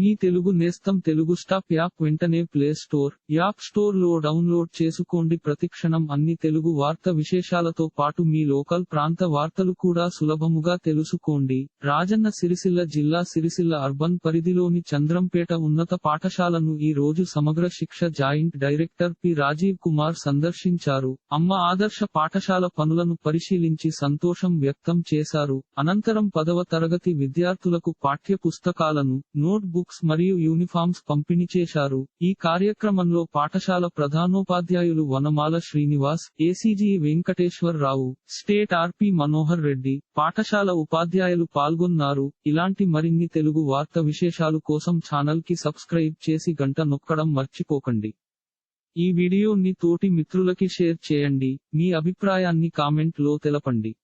మీ తెలుగు నేస్తం Telugu stop app వెంటనే play store app స్టోర్లో డౌన్లోడ్ చేసుకోండి. ప్రతిక్షణం అన్ని తెలుగు వార్త విశేషాలతో పాటు మీ లోకల్ ప్రాంత వార్తలు కూడా సులభముగా తెలుసుకోండి. రాజన్న సిరిసిల్ల జిల్లా సిరిసిల్ల అర్బన్ పరిధిలోని చంద్రంపేట ఉన్నత పాఠశాలను ఈ రోజు Samagra Shiksha joint director P. Rajeev Kumar సందర్శించారు. అమ్మ ఆదర్శ పాఠశాల పనులను పరిశీలించి సంతోషం వ్యక్తం చేశారు. అనంతరం పదవ తరగతి విద్యార్థులకు పాఠ్య పుస్తకాలను నోట్ బుక్స్ మరియు యూనిఫామ్స్ పంపిణీ చేశారు. ఈ కార్యక్రమంలో పాఠశాల ప్రధానోపాధ్యాయులు Vanamala Srinivas ACG Venkateshwar Rao state RP Manohar Reddy పాఠశాల ఉపాధ్యాయులు పాల్గొన్నారు. ఇలాంటి మరిన్ని తెలుగు వార్త విశేషాలు కోసం ఛానల్కి సబ్స్క్రైబ్ చేసి గంట నొక్కడం మర్చిపోకండి. ఈ వీడియోని తోటి మిత్రులకి షేర్ చేయండి. మీ అభిప్రాయాన్ని కామెంట్లో తెలపండి.